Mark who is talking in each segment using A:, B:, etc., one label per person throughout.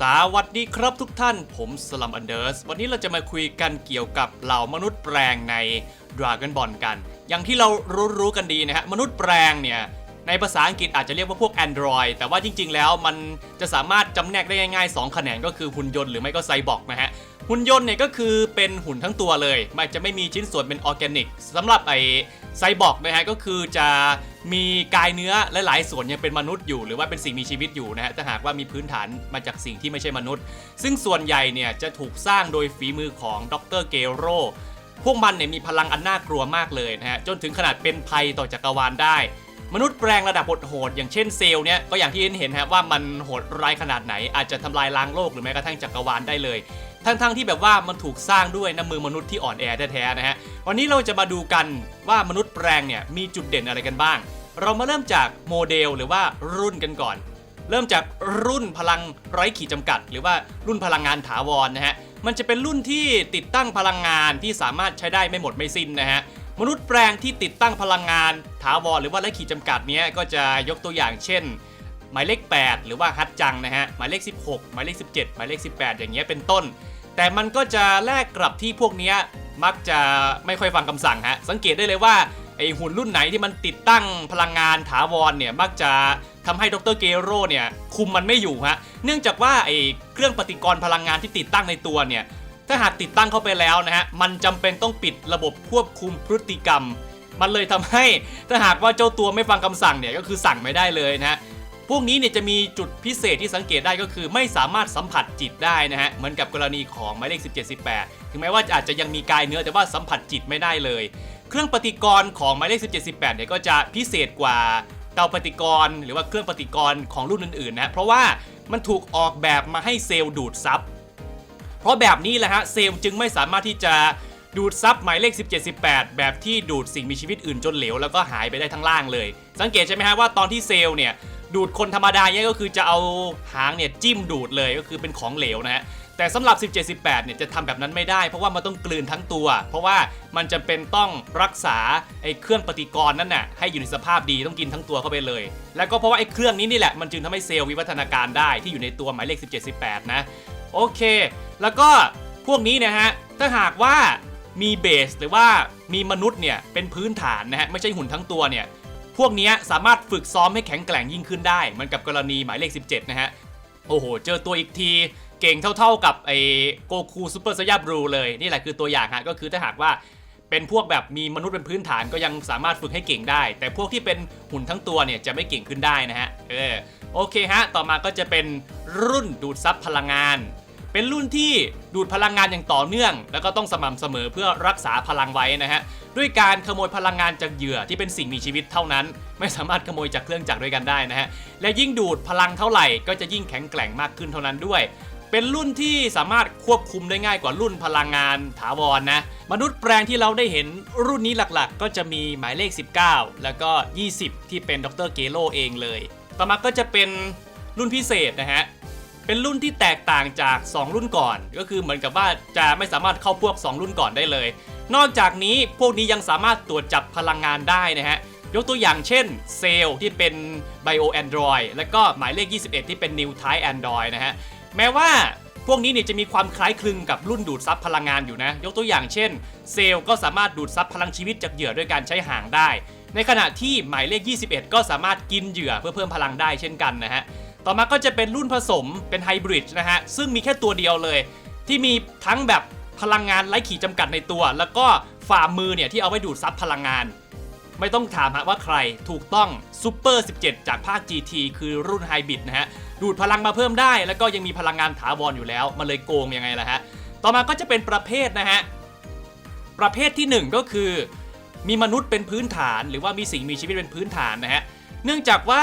A: สวัสดีครับทุกท่านผมสลัมอันเดอร์สวันนี้เราจะมาคุยกันเกี่ยวกับเหล่ามนุษย์แปลงใน Dragon Ball กัน อย่างที่เรารู้ๆกันดีนะฮะ มนุษย์แปลงเนี่ย ในภาษาอังกฤษอาจจะเรียกว่าพวก Android แต่ว่าจริง ๆ แล้วมันจะสามารถจำแนกได้ง่ายๆ 2 แขนงก็คือหุ่นยนต์หรือไม่ก็ไซบอร์กนะฮะ หุ่นยนต์เนี่ยก็คือเป็นหุ่นทั้งตัวเลย มันจะไม่มีชิ้นส่วนเป็นออร์แกนิกสำหรับไอไซบอร์กนะฮะก็คือจะ มีกายเนื้อและหลายส่วนยังเป็นมนุษย์อยู่ หรือว่าเป็นสิ่งมีชีวิตอยู่นะฮะถ้าหากว่ามีพื้นฐานมาจากสิ่งที่ไม่ใช่มนุษย์ ซึ่งส่วนใหญ่เนี่ยจะถูกสร้างโดยฝีมือของดรเกโรพวกมันเนี่ยมีพลังอันน่ากลัวมากเลยนะฮะจนถึงขนาดเป็นภัยต่อจักรวาลได้ มนุษย์แปลงระดับโหดอย่างเช่นเซลล์เนี่ยก็อย่างที่เห็นฮะว่ามันโหดร้ายขนาดไหน อาจจะทำลายล้างโลกหรือแม้กระทั่งจักรวาลได้เลยทั้งๆที่แบบว่ามันถูกสร้างด้วยน้ำมือมนุษย์ที่อ่อนแอแท้ๆนะฮะ วันนี้เราจะมาดูกันว่ามนุษย์แปลงเนี่ยมีจุดเด่นอะไรกันบ้าง เรามาเริ่มจากโมเดลหรือว่ารุ่นกันก่อน เริ่มจากรุ่นพลังไร้ขีดจำกัด หรือว่ารุ่นพลังงานถาวรนะฮะมันจะเป็นรุ่นที่ติดตั้งพลังงานที่สามารถใช้ได้ไม่หมดไม่สิ้นนะฮะมนุษย์แปลงที่ติดตั้งพลังงานถาวรหรือว่าไร้ขีดจำกัดเนี้ยก็จะยกตัวอย่างเช่น หมายเลข 8 หรือว่าฮัตจังนะฮะหมายเลข 16 หมายเลข 17 หมายเลข 18 อย่างเงี้ยเป็นต้น แต่มันก็จะแลกกลับที่พวกเนี้ยมักจะไม่ค่อยฟังคำสั่งฮะสังเกตได้เลยว่า ไอหุ่นรุ่นไหนที่มันติดตั้งพลังงานถาวรเนี่ยมักจะทำให้ดรเกโรเนี่ยคุมมันไม่อยู่ฮะเนื่องจากว่าไอเครื่องปฏิกรณ์พลังงานที่ติดตั้งในตัวเนี่ยถ้าหากติดตั้งเข้าไปแล้วนะฮะมันจำเป็นต้องปิดระบบควบคุมพฤติกรรม มันเลยทำให้ถ้าหากว่าเจ้าตัวไม่ฟังคำสั่งเนี่ยก็คือสั่งไม่ได้เลยนะฮะพวกนี้เนี่ยจะมีจุดพิเศษที่สังเกตได้ก็คือ ไม่สามารถสัมผัสจิตได้นะฮะเหมือนกับกรณีของหมายเลข17 18 ถึงแม้ว่าอาจจะยังมีกายเนื้อแต่ว่าสัมผัสจิตไม่ได้เลย เครื่องปฏิกรณ์ของหมายเลข17 18เนี่ยก็จะพิเศษกว่าเตาปฏิกรณ์หรือว่าเครื่องปฏิกรณ์ของรุ่นอื่นๆนะเพราะว่ามันถูกออกแบบมาให้เซลล์ดูดซับเพราะแบบนี้แหละฮะเซลล์จึงไม่สามารถที่จะดูดซับหมายเลข 17 18 แบบที่ดูดสิ่งมีชีวิตอื่นจนเหลวแล้วก็หายไปได้ทั้งล่างเลย สังเกตใช่ไหมฮะว่าตอนที่เซลล์เนี่ยดูดคนธรรมดาเนี่ยก็คือจะเอาหางเนี่ยจิ้มดูดเลยก็คือเป็นของเหลวนะฮะ แต่สำหรับ 17 18 เนี่ยจะทำแบบนั้นไม่ได้ เพราะว่ามันต้องกลืนทั้งตัว เพราะว่ามันจำเป็นต้องรักษาไอ้เครื่องปฏิกรณ์นั่นน่ะให้อยู่ในสภาพดีต้องกินทั้งตัวเข้าไปเลย แล้วก็เพราะว่าไอ้เครื่องนี้นี่แหละมันจึงทำให้เซลล์วิวัฒนาการได้ที่อยู่ในตัวหมายเลข 17 18 นะโอเค แล้วก็พวกนี้นะฮะถ้าหากว่ามีเบสหรือว่ามีมนุษย์เนี่ยเป็นพื้นฐานนะฮะไม่ใช่หุ่นทั้งตัวเนี่ยพวกนี้สามารถฝึกซ้อมให้แข็งแกร่งยิ่งขึ้นได้เหมือนกับกรณีหมายเลข 17 นะฮะ โอ้โห เจอตัวอีกที เก่งเท่าๆกับไอ้โกคูซูเปอร์ไซยาบรูเลยนี่แหละคือตัวอย่างฮะก็คือถ้าหากว่าเป็นพวกแบบมีมนุษย์เป็นพื้นฐานก็ยังสามารถฝึกให้เก่งได้ แต่พวกที่เป็นหุ่นทั้งตัวเนี่ยจะไม่เก่งขึ้นได้นะฮะเออโอเคฮะต่อมาก็จะเป็นรุ่นดูดซับพลังงาน เป็นรุ่นที่ดูดพลังงานอย่างต่อเนื่อง แล้วก็ต้องสม่ำเสมอเพื่อรักษาพลังไว้นะฮะด้วยการขโมยพลังงานจากเหยื่อที่เป็นสิ่งมีชีวิตเท่านั้น ไม่สามารถขโมยจากเครื่องจักรด้วยกันได้นะฮะและยิ่งดูดพลังเท่าไหร่ก็จะยิ่งแข็งแกร่งมากขึ้นเท่านั้นด้วย เป็นรุ่นที่สามารถควบคุมได้ง่ายกว่ารุ่นพลังงานถาวรนะ มนุษย์แปลงที่เราได้เห็นรุ่นนี้หลักๆ ก็จะมีหมายเลข 19 แล้วก็ 20 ที่เป็นดรเกโลเองเลย ต่อมาก็จะเป็นรุ่นพิเศษนะฮะเป็นรุ่นที่แตกต่างจาก 2 รุ่นก่อน ก็คือเหมือนกับว่าจะไม่สามารถเข้าพวก 2 รุ่นก่อนได้เลย นอกจากนี้พวกนี้ยังสามารถตรวจจับพลังงานได้นะฮะยกตัวอย่างเช่นเซลล์ที่เป็น Bio Android และก็หมายเลข 21 ที่เป็น New Type Android นะฮะ แม้ว่าพวกนี้เนี่ยจะมีความคล้ายคลึงกับรุ่นดูดซับพลังงานอยู่นะ ยกตัวอย่างเช่น เซลล์ก็สามารถดูดซับพลังชีวิตจากเหยื่อด้วยการใช้หางได้ ในขณะที่หมายเลข 21 ก็สามารถกินเหยื่อเพื่อเพิ่มพลังได้เช่นกันนะฮะ ต่อมาก็จะเป็นรุ่นผสมเป็นไฮบริดนะฮะ ซึ่งมีแค่ตัวเดียวเลย ที่มีทั้งแบบพลังงานไร้ขีดจำกัดในตัว แล้วก็ฝ่ามือเนี่ยที่เอาไว้ดูดซับพลังงาน ไม่ต้องถามฮะว่าใครถูกต้องซูเปอร์17 จากภาค GT คือรุ่นไฮบริดนะฮะ ดูดพลังมาเพิ่มได้ แล้วก็ยังมีพลังงานถาวรอยู่แล้วมันเลยโกงยังไงล่ะฮะต่อมาก็จะเป็นประเภทนะฮะประเภทที่ 1 ก็คือ มีมนุษย์เป็นพื้นฐาน หรือว่ามีสิ่งมีชีวิตเป็นพื้นฐานนะฮะเนื่องจากว่า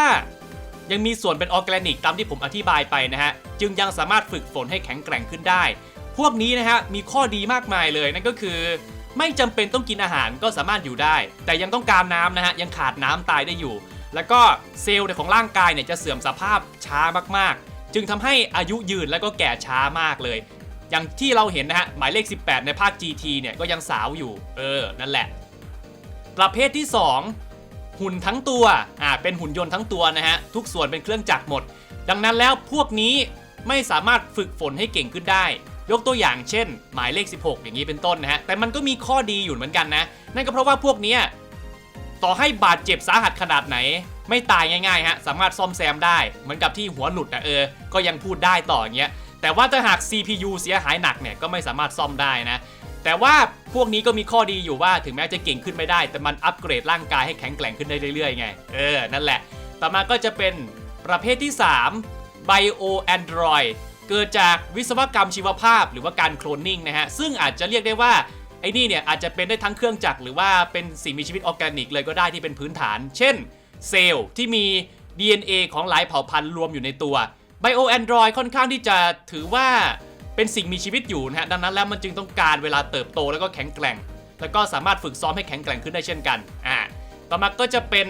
A: ยังมีส่วนเป็นออร์แกนิกตามที่ผมอธิบายไปนะฮะจึงยังสามารถฝึกฝนให้แข็งแกร่งขึ้นได้ พวกนี้นะฮะมีข้อดีมากมายเลยนั่นก็คือ ไม่จำเป็นต้องกินอาหารก็สามารถอยู่ได้ แต่ยังต้องการน้ำนะฮะยังขาดน้ำตายได้อยู่ แล้วก็เซลล์ในของร่างกายเนี่ยจะเสื่อมสภาพช้ามากๆ จึงทำให้อายุยืนแล้วก็แก่ช้ามากเลย อย่างที่เราเห็นนะฮะหมายเลข 18 ในภาค GT เนี่ยก็ยังสาวอยู่ เออ นั่นแหละ ประเภทที่ 2 หุ่นทั้งตัวอ่าเป็นหุ่นยนต์ทั้งตัวนะฮะทุกส่วนเป็นเครื่องจักรหมด ดังนั้นแล้วพวกนี้ไม่สามารถฝึกฝนให้เก่งขึ้นได้ ยกตัวอย่างเช่น หมายเลข 16 อย่างนี้เป็นต้นนะฮะแต่มันก็มีข้อดีอยู่เหมือนกันนะ นั่นก็เพราะว่าพวกเนี้ย ต่อให้บาดเจ็บสาหัสขนาดไหน ไม่ตายง่ายๆฮะสามารถซ่อมแซมได้ เหมือนกับที่หัวหลุดนะเออ ก็ยังพูดได้ต่ออย่างเงี้ยแต่ว่าถ้าหาก CPU เสียหายหนักเนี่ยก็ไม่สามารถซ่อมได้นะ แต่ว่าพวกนี้ก็มีข้อดีอยู่ว่าถึงแม้จะเก่งขึ้นไม่ได้ แต่มันอัปเกรดร่างกายให้แข็งแกร่งขึ้นได้เรื่อยๆไง เออ นั่นแหละ ต่อมาก็จะเป็นประเภทที่ 3 Bio Android เกิดจากวิศวกรรมชีวภาพหรือว่าการโคลนนิ่งนะฮะ ซึ่งอาจจะเรียกได้ว่า ไอ้นี่เนี่ยอาจจะเป็นได้ทั้งเครื่องจักรหรือว่าเป็นสิ่งมีชีวิตออร์แกนิกเลยก็ได้ที่เป็นพื้นฐาน เช่น เซลล์ที่มี DNA ของหลายเผ่าพันธุ์รวมอยู่ในตัว Bio Android ค่อนข้างที่จะถือว่าเป็นสิ่งมีชีวิตอยู่นะฮะดังนั้นแล้วมันจึงต้องการเวลาเติบโตแล้วก็แข็งแกร่ง แล้วก็สามารถฝึกซ้อมให้แข็งแกร่งขึ้นได้เช่นกันอ่าต่อมาก็จะเป็น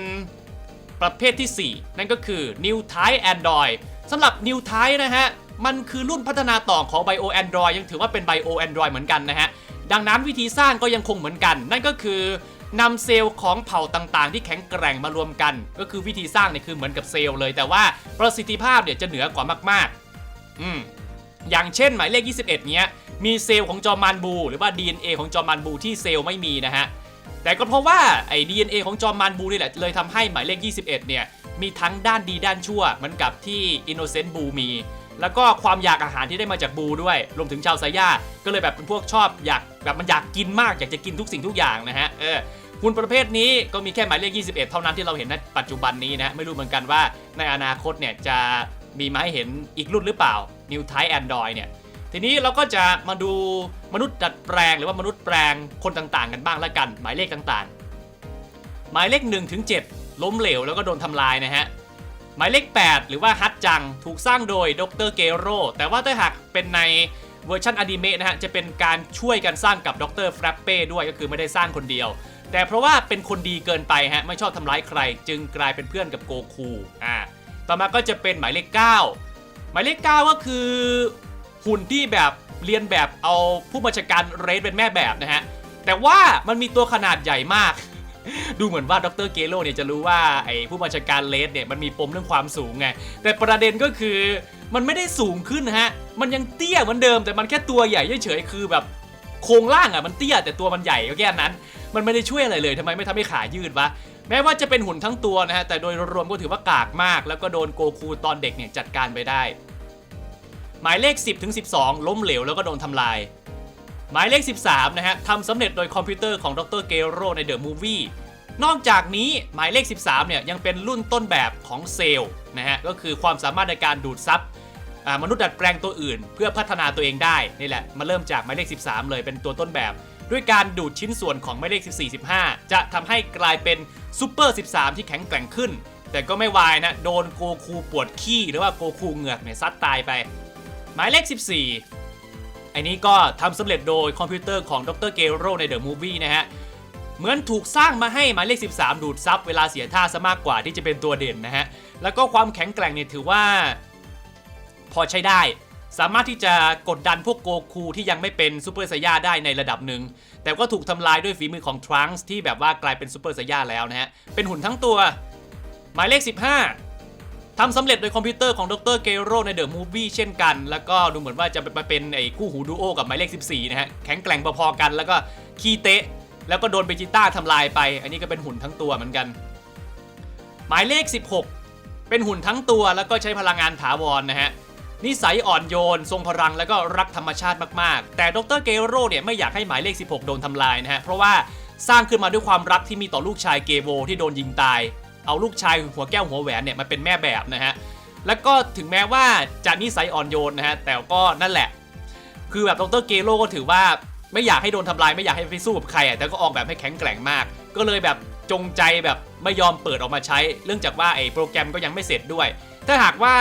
A: ประเภทที่ 4 นั่นก็คือ New Type Android สำหรับ New Type นะฮะ มันคือรุ่นพัฒนาต่อของ Bio Android ยังถือว่าเป็น Bio Android เหมือนกันนะฮะ ดังนั้นวิธีสร้างก็ยังคงเหมือนกัน นั่นก็คือนำเซลล์ของเผ่าต่างๆ ที่แข็งแกร่งมารวมกัน ก็คือวิธีสร้างเนี่ยคือเหมือนกับเซลล์เลย แต่ว่าประสิทธิภาพเนี่ยจะเหนือกว่ามากๆ อืมอย่างเช่นหมายเลข 21 เนี้ยมีเซลล์ของจอมานบู หรือว่า DNA ของจอมานบูที่เซลล์ไม่มีนะฮะ แต่ก็เพราะว่าไอ้ DNA ของจอมานบูนี่แหละเลยทำให้หมายเลข 21 เนี่ยมีทั้งด้านดีด้านชั่วเหมือนกับที่ Innocent บูมี แล้วก็ความอยากอาหารที่ได้มาจากบูด้วย รวมถึงชาวไซย่าก็เลยแบบเป็นพวกชอบอยากแบบมันอยากกินมากอยากจะกินทุกสิ่งทุกอย่างนะฮะเออหุ่นประเภทนี้ก็มีแค่หมายเลข 21 เท่านั้นที่เราเห็นในปัจจุบันนี้นะฮะไม่รู้เหมือนกันว่าในอนาคตเนี่ยจะมีมาให้เห็นอีกรุ่นหรือเปล่า New Type Android เนี่ยทีนี้เราก็จะมาดูมนุษย์ดัดแปลงหรือว่ามนุษย์แปลงคนต่างๆ กันบ้างละกัน หมายเลขต่างๆ หมายเลข1ถึง7ล้มเหลวแล้วก็โดนทำลายนะฮะ หมายเลข 8 หรือว่าฮัตจังถูกสร้างโดยดรเกโรแต่ว่าถ้าหากเป็นในเวอร์ชันอนิเมะนะฮะจะเป็นการช่วยกันสร้างกับดรแฟรปเป้ด้วยก็คือไม่ได้สร้างคนเดียว แต่เพราะว่าเป็นคนดีเกินไปฮะไม่ชอบทำร้ายใคร จึงกลายเป็นเพื่อนกับโกคูอ่าต่อมาก็จะเป็นหมายเลข 9 หมายเลข 9 ก็คือหุ่นที่แบบเรียนแบบเอาผู้บัญชาการเรดเป็นแม่แบบนะฮะแต่ว่ามันมีตัวขนาดใหญ่มาก ดูเหมือนว่าดรเกโรเนี่ยจะรู้ว่าไอ้ผู้บัญชาการเลดเนี่ยมันมีปมเรื่องความสูงไงแต่ประเด็นก็คือมันไม่ได้สูงขึ้นนะฮะ มันยังเตี้ยเหมือนเดิม แต่มันแค่ตัวใหญ่เฉยๆคือแบบโครงร่างอะมันเตี้ยแต่ตัวมันใหญ่ก็แค่นั้น มันไม่ได้ช่วยอะไรเลยทำไมไม่ทำให้ขายืดวะแม้ว่าจะเป็นหุ่นทั้งตัวนะฮะแต่โดยรวมก็ถือว่ากากมาก แล้วก็โดนโกคูตอนเด็กเนี่ยจัดการไปได้ หมายเลข 10ถึง12 ล้มเหลวแล้วก็โดนทำลาย หมายเลข 13 นะฮะทำสำเร็จโดยคอมพิวเตอร์ของดรเกโรในเดอะมูฟวี่นอกจากนี้หมายเลข 13 เนี่ยยังเป็นรุ่นต้นแบบของเซลล์นะฮะก็คือความสามารถในการดูดซับมนุษย์ดัดแปลงตัวอื่น เพื่อพัฒนาตัวเองได้นี่แหละมาเริ่มจากหมายเลข 13 เลยเป็นตัวต้นแบบ ด้วยการดูดชิ้นส่วนของหมายเลข 14 15 จะทำให้กลายเป็นซูเปอร์ 13 ที่แข็งแกร่งขึ้น แต่ก็ไม่วายนะ โดนโกคูปวดขี้ หรือว่าโกคูเหงือกเนี่ยซัดตายไป หมายเลข 14 อันนี้ก็ทำสำเร็จโดยคอมพิวเตอร์ของดรเกโรในเดอะมูฟวี่นะฮะ เหมือนถูกสร้างมาให้หมายเลข 13 ดูดซับเวลาเสียท่าซะมากกว่าที่จะเป็นตัวเด่นนะฮะ แล้วก็ความแข็งแกร่งเนี่ยถือว่า พอใช้ได้ สามารถที่จะกดดันพวกโกคูที่ยังไม่เป็นซูเปอร์ไซย่าได้ในระดับหนึ่ง แต่ก็ถูกทำลายด้วยฝีมือของทรังส์ที่แบบว่ากลายเป็นซูเปอร์ไซย่าแล้วนะฮะ เป็นหุ่นทั้งตัว หมายเลข 15 ทำสำเร็จโดยคอมพิวเตอร์ของดรเกโรในเดอะมูฟวี่เช่นกัน แล้วก็ดูเหมือนว่าจะมาเป็นไอ้คู่หูดูโอกับหมายเลข 14 นะฮะ แข็งแกร่งพอๆกันแล้วก็คีเตะ แล้วก็โดนเบจิต้าทำลายไป อันนี้ก็เป็นหุ่นทั้งตัวเหมือนกัน หมายเลข 16 เป็นหุ่นทั้งตัวแล้วก็ใช้พลังงานถาวรนะฮะนิสัยอ่อนโยน ทรงพลังแล้วก็รักธรรมชาติมากๆ แต่ดรเกโรเนี่ยไม่อยากให้หมายเลข 16 โดนทำลายนะฮะเพราะว่าสร้างขึ้นมาด้วยความรักที่มีต่อลูกชายเกโวที่โดนยิงตาย เอาลูกชายหัวแก้วหัวแหวนเนี่ยมาเป็นแม่แบบนะฮะแล้วก็ถึงแม้ว่าจะนิสัยอ่อนโยนนะฮะแต่ก็นั่นแหละ คือแบบดรเกโรก็ถือว่าไม่อยากให้โดนทำลายไม่อยากให้ไปสู้กับใครอะแต่ก็ออกแบบให้แข็งแกร่งมาก ก็เลยแบบจงใจแบบไม่ยอมเปิดออกมาใช้ เรื่องจากว่าไอ้โปรแกรมก็ยังไม่เสร็จด้วย ถ้าหากว่า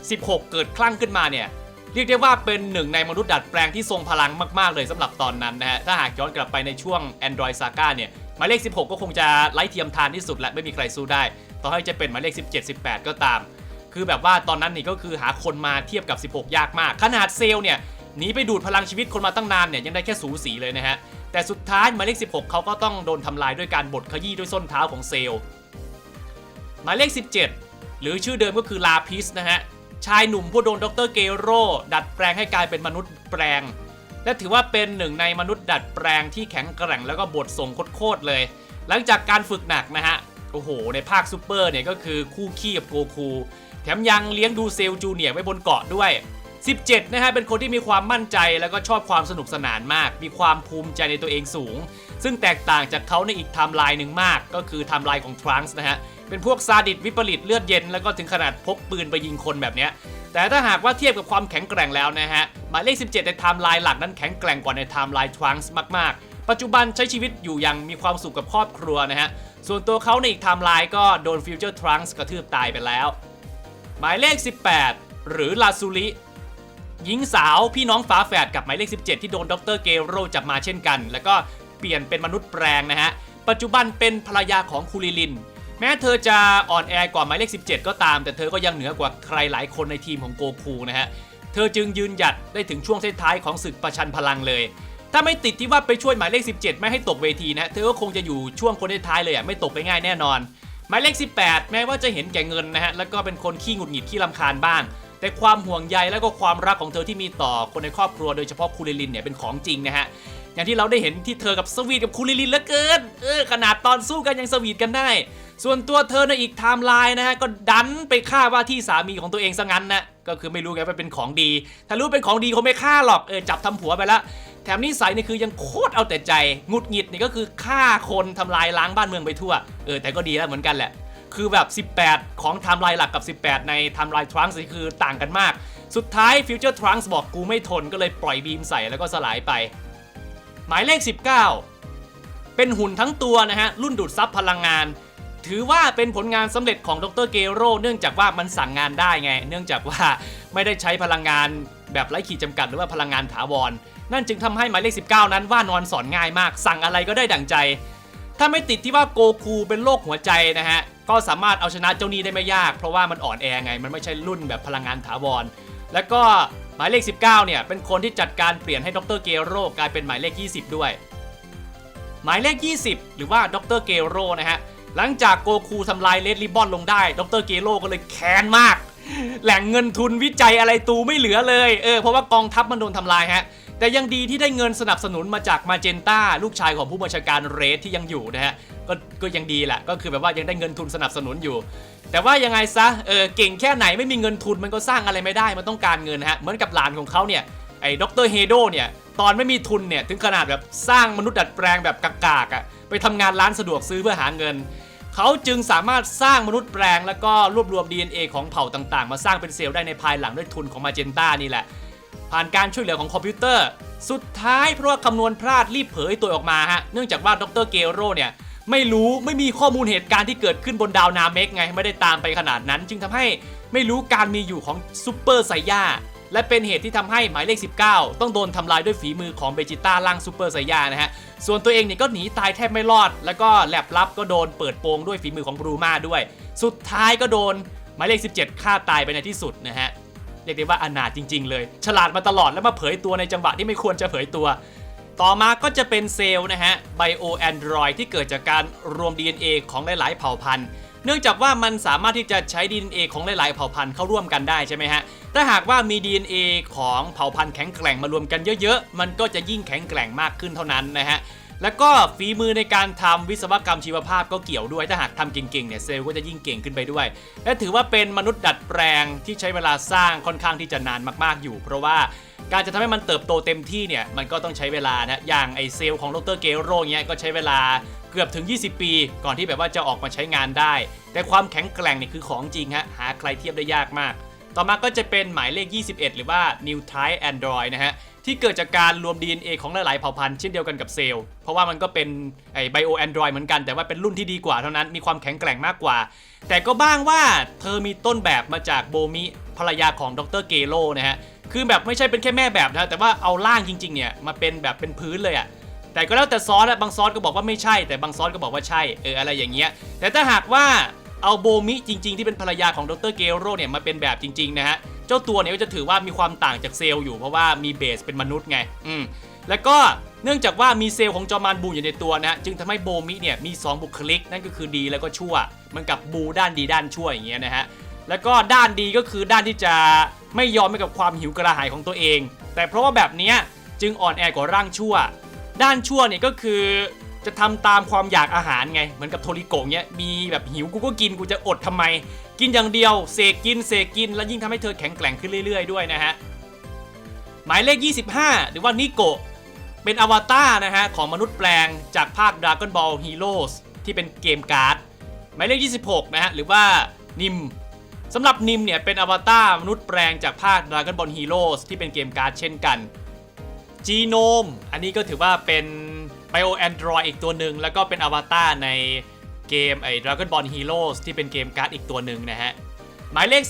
A: 16 เกิดคลั่งขึ้นมาเนี่ยเรียกได้ว่าเป็นหนึ่งในมนุษย์ดัดแปลงที่ทรงพลังมาก ๆ เลยสำหรับตอนนั้นนะฮะ ถ้าหากย้อนกลับไปในช่วง Android Saga เนี่ย หมายเลข 16 ก็คงจะไร้เทียมทานที่สุดและไม่มีใครสู้ได้ ต่อให้จะเป็นหมายเลข 17 18 ก็ตาม คือแบบว่าตอนนั้นนี่ก็คือหาคนมาเทียบกับ 16 ยากมาก ขนาดเซลล์เนี่ยหนีไปดูดพลังชีวิตคนมาตั้งนานเนี่ยยังได้แค่สูสีเลยนะฮะแต่สุดท้ายหมายเลข 16 เขาก็ต้องโดนทำลายด้วยการบดขยี้ด้วยส้นเท้าของเซลล์หมายเลข 17 หรือชื่อเดิมก็คือลาพิสนะฮะชายหนุ่มผู้โดนดรเกโรดัดแปลงให้กลายเป็นมนุษย์แปลง และถือว่าเป็นหนึ่งในมนุษย์ดัดแปลงที่แข็งแกร่งแล้วก็บทส่งโคตรเลย หลังจากการฝึกหนักนะฮะ โอ้โห ในภาคซูเปอร์เนี่ยก็คือคู่ขี้กับโกคู แถมยังเลี้ยงดูเซลจูเนียร์ไว้บนเกาะด้วย 17 นะฮะ เป็นคนที่มีความมั่นใจแล้วก็ชอบความสนุกสนานมาก มีความภูมิใจในตัวเองสูง ซึ่งแตกต่างจากเขาในอีกไทม์ไลน์หนึ่งมาก ก็คือไทม์ไลน์ของทรังส์นะฮะ เป็นพวกซาดิสวิปริตเลือดเย็นแล้วก็ถึงขนาดพกปืนไปยิงคนแบบเนี้ย แต่ถ้าหากว่าเทียบกับความแข็งแกร่งแล้วนะฮะหมายเลข 17 ในไทม์ไลน์หลักนั้นแข็งแกร่งกว่าในไทม์ไลน์ทรังส์มากๆ ปัจจุบันใช้ชีวิตอยู่อย่างมีความสุขกับครอบครัวนะฮะส่วนตัวเขาในอีกไทม์ไลน์ก็โดนฟิวเจอร์ทรังส์กระทืบตายไปแล้ว หมายเลข 18 หรือลาซูริหญิงสาวพี่น้องฝาแฝดกับหมายเลข 17 ที่โดนดรเกโรจับมาเช่นกัน แล้วก็เปลี่ยนเป็นมนุษย์แปลงนะฮะปัจจุบันเป็นภรรยาของคูริลิน ม้เธอจะอ่อนแอกว่าหมายเลข 17 ก็ตาม แต่เธอก็ยังเหนือกว่าใครหลายคนในทีมของโกคูนะฮะ เธอจึงยืนหยัดได้ถึงช่วงเซนท้ายของศึกประชันพลังเลย ถ้าไม่ติดที่ว่าไปช่วยหมายเลข 17 ไม่ให้ตกเวทีนะเธอก็คงจะอยู่ช่วงคนท้ายเลยอะไม่ตกไปง่ายแน่นอน หมายเลข 18 แม้ว่าจะเห็นแก่เงินนะฮะแล้วก็เป็นคนขี้หงุดหงิดขี้ลำคาญบ้าง แต่ความห่วงใยแล้วก็ความรักของเธอที่มีต่อคนในครอบครัวโดยเฉพาะคูริลินเนี่ยเป็นของจริงนะฮะ อย่างที่เราได้เห็นที่เธอกับสวีทกับคูริลินเหลือเกิน เออขนาดตอนสู้กันยังสวีทกันได้ ส่วนตัวเธอในอีกไทม์ไลน์นะฮะก็ดันไปฆ่าว่าที่สามีของตัวเองซะงั้นนะก็คือไม่รู้ไงว่าเป็นของดี ถ้ารู้เป็นของดีคงไม่ฆ่าหรอกเออจับทำผัวไปละแถมนิสัยนี่คือยังโคตรเอาแต่ใจงุดหงิดนี่ก็คือฆ่าคนทำลายล้างบ้านเมืองไปทั่วเออแต่ก็ดีแล้วเหมือนกันแหละคือแบบ 18 ของไทม์ไลน์หลักกับ 18 ในไทม์ไลน์ทรังส์นี่คือต่างกันมาก สุดท้ายฟิวเจอร์ทรังส์บอกกูไม่ทนก็เลยปล่อยบีมใส่แล้วก็สลายไป หมายเลข 19 เป็นหุ่นทั้งตัวนะฮะรุ่นดูดซับพลังงาน ถือว่าเป็นผลงานสำเร็จของดรเกโรเนื่องจากว่ามันสั่งงานได้ไง เนื่องจากว่าไม่ได้ใช้พลังงานแบบไร้ขีดจำกัดหรือว่าพลังงานถาวร นั่นจึงทำให้หมายเลข 19 นั้นว่านอนสอนง่ายมาก สั่งอะไรก็ได้ดั่งใจ ถ้าไม่ติดที่ว่าโกคูเป็นโรคหัวใจนะฮะก็สามารถเอาชนะเจ้านี้ได้ไม่ยาก เพราะว่ามันอ่อนแอไง มันไม่ใช่รุ่นแบบพลังงานถาวร แล้วก็ หมายเลข 19 เนี่ย เป็นคนที่จัดการเปลี่ยนให้ดรเกโรกลายเป็นหมายเลข 20 ด้วย หมายเลข 20 หรือว่าดรเกโรนะฮะ หลังจากโกคูทำลายเลดริบบอนลงได้ ดรเกโรก็เลยแค้นมาก แหล่งเงินทุนวิจัยอะไรตูไม่เหลือเลย เออ เพราะว่ากองทัพมันโดนทำลายฮะ แต่ยังดีที่ได้เงินสนับสนุนมาจากมาเจนตาลูกชายของผู้บัญชาการเรดที่ยังอยู่นะฮะก็ก็ยังดีแหละก็คือแบบว่ายังได้เงินทุนสนับสนุนอยู่ แต่ว่ายังไงซะเออเก่งแค่ไหนไม่มีเงินทุนมันก็สร้างอะไรไม่ได้มันต้องการเงินนะฮะเหมือนกับหลานของเขาเนี่ยไอ้ดรเฮโดเนี่ยตอนไม่มีทุนเนี่ยถึงขนาดแบบสร้างมนุษย์ดัดแปลงแบบกากๆอะ่ะไปทำงานร้านสะดวกซื้อเพื่อหาเงิน เขาจึงสามารถสร้างมนุษย์แปลง แล้วก็รวบรวม DNA ของเผ่าต่างๆ มาสร้างเป็นเซลล์ได้ในภายหลังด้วยทุนของมาเจนตานี่แหละ ผ่านการช่วยเหลือของคอมพิวเตอร์ สุดท้ายเพราะว่าคำนวณพลาดรีบเผยตัวออกมาฮะเนื่องจากว่าดรเกโรเนี่ยไม่รู้ไม่มีข้อมูลเหตุการณ์ที่เกิดขึ้นบนดาวนาเมกไงไม่ได้ตามไปขนาดนั้น จึงทำให้ไม่รู้การมีอยู่ของซูเปอร์ไซย่าและเป็นเหตุที่ทำให้หมายเลข 19 ต้องโดนทำลายด้วยฝีมือของเบจิต้าล่างซูเปอร์ไซย่านะฮะ ส่วนตัวเองเนี่ยก็หนีตายแทบไม่รอด แล้วก็แลบลับก็โดนเปิดโปงด้วยฝีมือของบรูมาด้วย สุดท้ายก็โดนหมายเลข 17 ฆ่าตายไปในที่สุดนะฮะ เรียกได้ว่าอนาถจริง ๆ เลย ฉลาดมาตลอดแล้วมาเผยตัวในจังหวะที่ไม่ควรจะเผยตัว ต่อมาก็จะเป็นเซลล์นะฮะ Bio Android ที่เกิดจากการรวม DNA ของหลาย ๆ เผ่าพันธุ์เนื่องจากว่ามันสามารถที่จะใช้ DNA ของหลาย ๆ เผ่าพันธุ์เข้าร่วมกันได้ใช่ไหมฮะ ถ้าหากว่ามี DNA ของเผ่าพันธุ์แข็งแกร่งมารวมกันเยอะ ๆ มันก็จะยิ่งแข็งแกร่งมากขึ้นเท่านั้นนะฮะ แล้วก็ฝีมือในการทำวิศวกรรมชีวภาพก็เกี่ยวด้วย ถ้าหากทำเก่งๆเนี่ยเซลล์ก็จะยิ่งเก่งขึ้นไปด้วย และถือว่าเป็นมนุษย์ดัดแปลงที่ใช้เวลาสร้างค่อนข้างที่จะนานมากๆอยู่ เพราะว่าการจะทำให้มันเติบโตเต็มที่เนี่ยมันก็ต้องใช้เวลานะอย่างไอเซลล์ของดรเกโรเนี้ยก็ใช้เวลาเกือบถึง 20 ปี ก่อนที่แบบว่าจะออกมาใช้งานได้ แต่ความแข็งแกร่งเนี่ยคือของจริงฮะหาใครเทียบได้ยากมาก ต่อมาก็จะเป็นหมายเลข 21 หรือว่า New Type Android นะฮะ ที่เกิดจากการรวม DNA ของหลาย ๆ เผ่าพันธุ์เช่นเดียวกันกับเซลล์ เพราะว่ามันก็เป็นไอ้ Bio Android เหมือนกัน แต่ว่าเป็นรุ่นที่ดีกว่าเท่านั้น มีความแข็งแกร่งมากกว่า แต่ก็บ้างว่าเธอมีต้นแบบมาจากโบมิ ภรรยาของดรเกโลนะฮะ คือแบบไม่ใช่เป็นแค่แม่แบบนะ แต่ว่าเอาร่างจริง ๆ เนี่ยมาเป็นแบบเป็นพื้นเลยอะแต่ก็แล้วแต่ซอสอะบางซอสก็บอกว่าไม่ใช่ แต่บางซอสก็บอกว่าใช่ เอออะไรอย่างเงี้ย แต่ถ้าหากว่า เอาโบมิจริง ๆ ที่เป็นภรรยาของดรเกโรเนี่ยมาเป็นแบบจริงๆนะฮะเจ้าตัวเนี่ยก็จะถือว่ามีความต่างจากเซลล์อยู่เพราะว่ามีเบสเป็นมนุษย์ไงอืมแล้วก็เนื่องจากว่ามีเซลล์ของจอมานบูอยู่ในตัวนะจึงทำให้โบมิเนี่ยมี 2 บุคลิก นั่นก็คือดีแล้วก็ชั่วเหมันกับบูด้านดีด้านชั่วอย่างเงี้ยนะฮะแล้วก็ด้านดีก็คือด้านที่จะไม่ยอมให้กับความหิวกระหายของตัวเอง แต่เพราะว่าแบบเนี้ยจึงอ่อนแอกว่าร่างชั่ว ด้านชั่วเนี่ยก็คือ จะทำตามความอยากอาหารไง เหมือนกับโทริโกะเนี้ยมีแบบหิวกูก็กินกูจะอดทำไม กินอย่างเดียว เสกกินเสกกิน แล้วยิ่งทำให้เธอแข็งแกร่งขึ้นเรื่อย ๆ ด้วยนะฮะ หมายเลข 25 หรือว่านิโกะเป็นอวตารนะฮะ ของมนุษย์แปลงจากภาค Dragon Ball Heroes ที่เป็นเกมการ์ด หมายเลข 26 นะฮะ หรือว่านิมสำหรับนิมเนี่ยเป็นอวตารมนุษย์แปลงจากภาค Dragon Ball Heroes ที่เป็นเกมการ์ดเช่นกันจีโนม อันนี้ก็ถือว่าเป็น ไบโอแอนดรอยอีกตัวหนึ่งแล้วก็เป็นอวตารในเกมไอ้ Dragon Ball Heroes ที่เป็นเกมการ์ดอีกตัวหนึ่งนะฮะ หมายเลข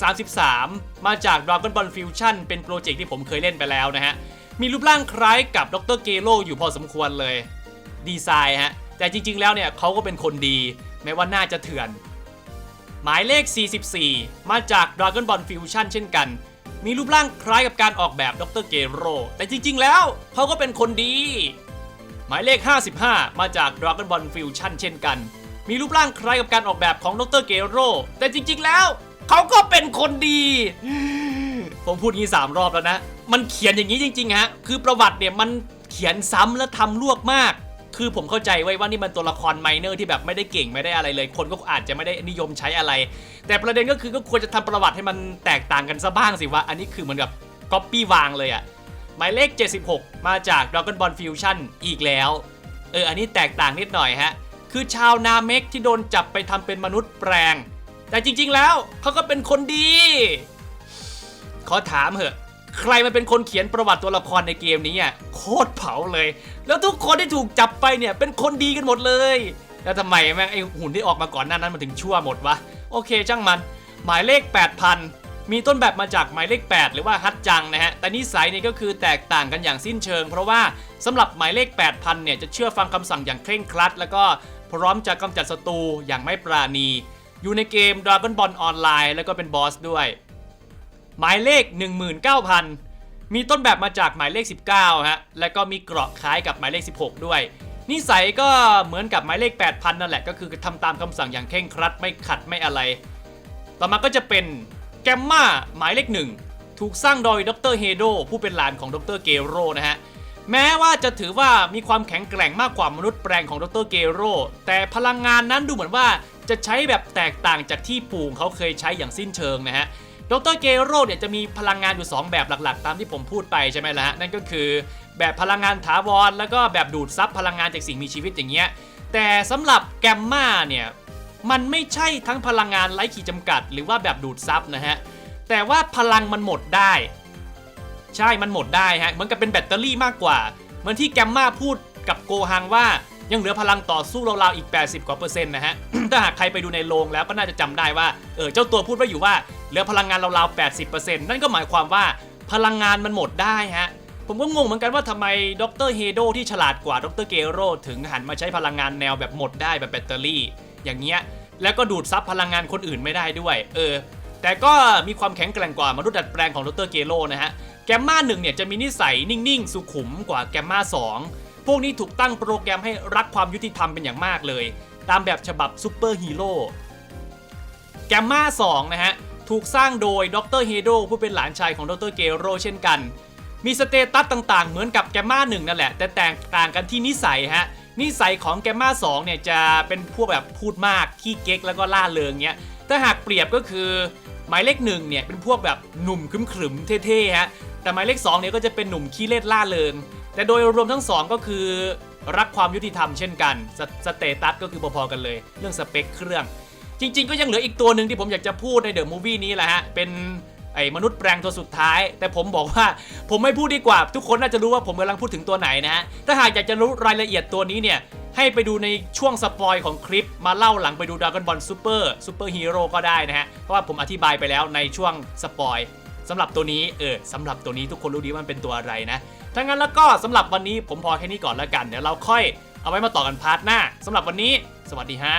A: 33 มาจาก Dragon Ball Fusion เป็นโปรเจกต์ที่ผมเคยเล่นไปแล้วนะฮะ มีรูปร่างคล้ายกับดรเกโ o อยู่พอสมควรเลย ดีไซน์ฮะ แต่จริงๆแล้วเนี่ยเขาก็เป็นคนดีแม้ว่าน่าจะเถื่อน หมายเลข 44 มาจาก Dragon Ball Fusion เช่นกัน มีรูปร่างคล้ายกับการออกแบบดรเกโ o แต่จริงๆ แล้วเขาก็เป็นคนดี หมายเลข 55 มาจาก Dragon Ball Fusion เช่นกัน มีรูปร่างคล้ายกับการออกแบบของดรเกโ o แต่จริงๆแล้ว เขาก็เป็นคนดี ผมพูดงี้ 3 รอบแล้วนะ มันเขียนอย่างนี้จริงๆฮะ คือประวัติเนี่ยมันเขียนซ้ำและทำลวกมาก คือผมเข้าใจไว้ว่านี่มันตัวละครไมเนอร์ที่แบบไม่ได้เก่งไม่ได้อะไรเลย คนก็อาจจะไม่ได้นิยมใช้อะไร แต่ประเด็นก็คือก็ควรจะทำประวัติให้มันแตกต่างกันซะบ้างสิวะ อันนี้คือเหมือนกับก๊อปปี้วางเลยอะ หมายเลข 76 มาจาก Dragon Ball Fusion อีกแล้ว เออ อันนี้แตกต่างนิดหน่อยฮะ คือชาวนาเมกที่โดนจับไปทำเป็นมนุษย์แปลง แต่จริง ๆ แล้วเขาก็เป็นคนดี ขอถามเหอะ ใครมันเป็นคนเขียนประวัติตัวละครในเกมนี้อะโคตรเผาเลย แล้วทุกคนที่ถูกจับไปเนี่ยเป็นคนดีกันหมดเลย แล้วทำไมแม่งไอหุ่นที่ออกมาก่อนหน้านั้นมันถึงชั่วหมดวะ โอเคช่างมัน หมายเลข 8,000 มีต้นแบบมาจากหมายเลข 8 หรือว่าฮัตจังนะฮะ แต่นิสัยนี่ก็คือแตกต่างกันอย่างสิ้นเชิง เพราะว่าสำหรับหมายเลข 8,000เนี่ยจะเชื่อฟังคำสั่งอย่างเคร่งครัด แล้วก็พร้อมจะกำจัดศัตรูอย่างไม่ปราณี อยู่ในเกม Dragon Ball Online แล้วก็เป็นบอสด้วย หมายเลข 19,000 มีต้นแบบมาจากหมายเลข 19ฮะแล้วก็มีเกราะคล้ายกับหมายเลข 16 ด้วยนิสัยก็เหมือนกับหมายเลข 8,000 นั่นแหละก็คือทำตามคำสั่งอย่างเคร่งครัดไม่ขัดไม่อะไร ต่อมาก็จะเป็น แกมมาหมายเลขหนึ่งถูกสร้างโดยดรเฮโดผู้เป็นหลานของดรเกโรนะฮะ แม้ว่าจะถือว่ามีความแข็งแกร่งมากกว่ามนุษย์แปลงของดรเกโรแต่พลังงานนั้นดูเหมือนว่าจะใช้แบบแตกต่างจากที่ปู่เขาเคยใช้อย่างสิ้นเชิงนะฮะดรเกโรเนี่ยจะมีพลังงานอยู่ 2 แบบหลักๆ ตามที่ผมพูดไปใช่ไหมล่ะฮะนั่นก็คือแบบพลังงานถาวร แล้วก็แบบดูดซับพลังงานจากสิ่งมีชีวิตอย่างเงี้ยแต่สำหรับแกมมาเนี่ย มันไม่ใช่ทั้งพลังงานไร้ขีดจำกัด หรือว่าแบบดูดซับนะฮะ แต่ว่าพลังมันหมดได้ ใช่มันหมดได้ฮะเหมือนกับเป็นแบตเตอรี่มากกว่า เหมือนที่แกมมาพูดกับโกฮังว่ายังเหลือพลังต่อสู้ราวๆอีก 80 กว่าเปอร์เซ็นต์นะฮะ ถ้าหากใครไปดูในโรงแล้วก็น่าจะจำได้ว่า เออเจ้าตัวพูดไว้อยู่ว่าเหลือพลังงานราวๆ 80%นั่นก็หมายความว่าพลังงานมันหมดได้ฮะ ผมก็งงเหมือนกันว่าทำไมดรเฮโดที่ฉลาดกว่าดรเกโรถึงหันมาใช้พลังงานแนวแบบหมดได้แบบแบตเตอรี่ อย่างเงี้ยแล้วก็ดูดซับพลังงานคนอื่นไม่ได้ด้วย เออ แต่ก็มีความแข็งแกร่งกว่ามนุษย์ดัดแปลงของดรเกโรนะฮะ แกมมาหนึ่งเนี่ยจะมีนิสัยนิ่งๆ สุขุมกว่าแกมมาสองพวกนี้ถูกตั้งโปรแกรมให้รักความยุติธรรมเป็นอย่างมากเลย ตามแบบฉบับซูเปอร์ฮีโร่ แกมมา2นะฮะ ถูกสร้างโดยดรเฮโดผู้เป็นหลานชายของดรเกโรเช่นกัน มีสเตตัสต่างๆ เหมือนกับแกมมา1นั่นแหละ แต่แตกต่างกันที่นิสัยฮะ นิสัยของแกมมา2เนี่ยจะเป็นพวกแบบพูดมากขี้เก๊กแล้วก็ล่าเริงเงี้ยถ้าหากเปรียบก็คือหมายเลขหนึ่งเนี่ยเป็นพวกแบบหนุ่มขรึมๆเท่ๆฮะแต่หมายเลข2เนี่ยก็จะเป็นหนุ่มขี้เล่นล่าเริงแต่โดยรวมทั้งสองก็คือรักความยุติธรรมเช่นกันสสเตตัสก็คือพอๆกันเลย เรื่องสเปคเครื่อง จริง ๆ ก็ยังเหลืออีกตัวหนึ่งที่ผมอยากจะพูดในเดอะมูฟวี่นี้แหละฮะเป็น ไอ้มนุษย์แปลงตัวสุดท้าย แต่ผมบอกว่าผมไม่พูดดีกว่า ทุกคนน่าจะรู้ว่าผมกำลังพูดถึงตัวไหนนะฮะถ้าหากอยากจะรู้รายละเอียดตัวนี้เนี่ยให้ไปดูในช่วงสปอยของคลิปมาเล่าหลังไปดู Dragon Ball Super Super Hero ก็ได้นะฮะ เพราะว่าผมอธิบายไปแล้วในช่วงสปอยสำหรับตัวนี้เออสำหรับตัวนี้ทุกคนรู้ดีว่ามันเป็นตัวอะไรนะถ้างั้นแล้วก็สำหรับวันนี้ผมพอแค่นี้ก่อนแล้วกัน เดี๋ยวเราค่อยเอาไว้มาต่อกันพาร์ทหน้าสำหรับวันนี้ สวัสดีฮะ